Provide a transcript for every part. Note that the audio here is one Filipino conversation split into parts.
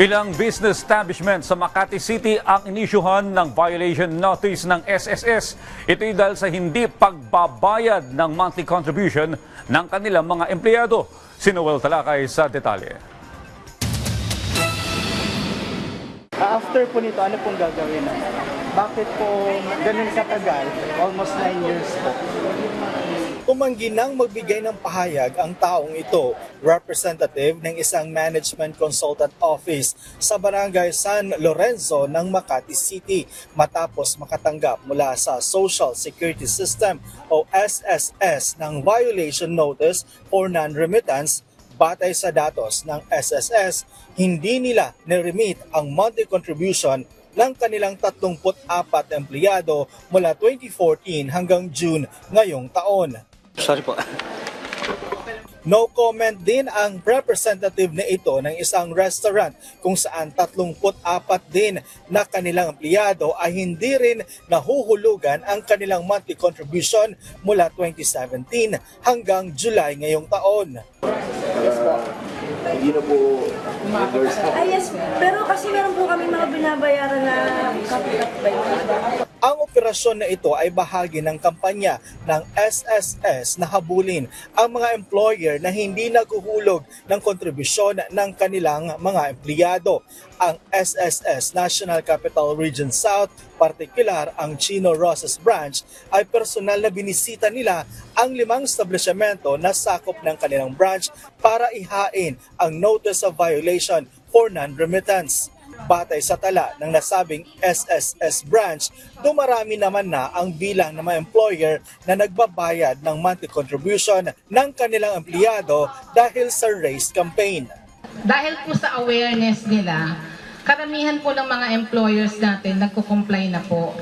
Ilang business establishment sa Makati City ang inisyuhan ng violation notice ng SSS. Ito'y dahil sa hindi pagbabayad ng monthly contribution ng kanilang mga empleyado. Si Noel Talakay sa detalye. After po nito, ano pong gagawin na? Bakit po ganun katagal? Almost 9 years po. Tumanggi nang magbigay ng pahayag ang taong ito, representative ng isang management consultant office sa barangay San Lorenzo ng Makati City matapos makatanggap mula sa Social Security System o SSS ng violation notice for non-remittance batay sa datos ng SSS, hindi nila niremit ang monthly contribution ng kanilang 34 empleyado mula 2014 hanggang June ngayong taon. Sorry po. No comment din ang representative na ito ng isang restaurant kung saan 34 din na kanilang empleyado ay hindi rin nahuhulugan ang kanilang monthly contribution mula 2017 hanggang July ngayong taon. hindi na po Ah, yes. Pero kasi meron po kami mga binabayaran na by Ang operasyon na ito ay bahagi ng kampanya ng SSS na habulin ang mga employer na hindi naghuhulog ng kontribusyon ng kanilang mga empleyado. Ang SSS National Capital Region South, partikular ang Chino Rosas branch, ay personal na binisita nila ang limang establishmento na sakop ng kanilang branch para ihain ang notice of violation for non-remittance. Batay sa tala ng nasabing SSS branch, dumarami naman na ang bilang ng mga employer na nagbabayad ng monthly contribution ng kanilang empleyado dahil sa race campaign. Dahil po sa awareness nila, karamihan po ng mga employers natin nagko-comply na po.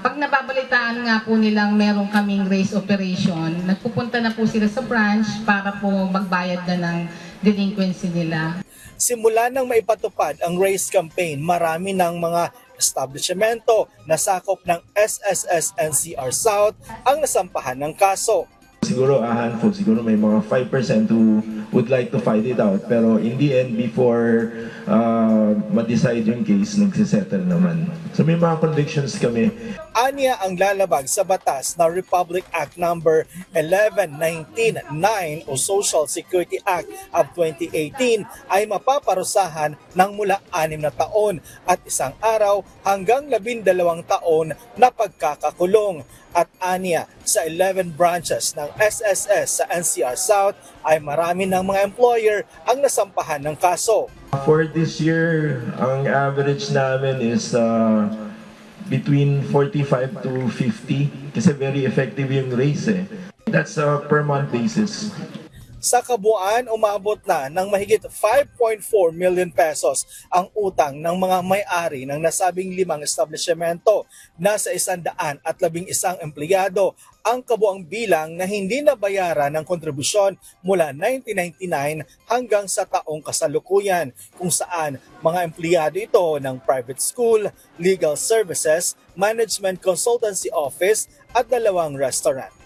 Pag nababalitaan nga po nilang meron kaming race operation, nagpupunta na po sila sa branch para po magbayad na ng delinquency nila. Simula nang maipatupad ang race campaign, marami ng mga establishmento na sakop ng SSS NCR South ang nasampahan ng kaso. Siguro a handful, siguro may mga 5% who would like to fight it out. Pero in the end, before uh, ma-decide yung case, nagsisettle naman. So may mga convictions kami. Anya ang lalabag sa batas na Republic Act number 11199 o Social Security Act of 2018 ay mapaparusahan ng mula 6 na taon at isang araw hanggang 12 taon na pagkakakulong. At anya sa 11 branches ng SSS sa NCR South ay marami ng mga employer ang nasampahan ng kaso. For this year, ang average namin is uh, between 45 to 50 kasi very effective yung race eh. That's a per month basis. Sa kabuuan, umabot na ng mahigit 5.4 million pesos ang utang ng mga may-ari ng nasabing limang establishmento. Nasa isandaan at labing isang empleyado ang kabuang bilang na hindi nabayaran ng kontribusyon mula 1999 hanggang sa taong kasalukuyan kung saan mga empleyado ito ng private school, legal services, management consultancy office at dalawang restaurant.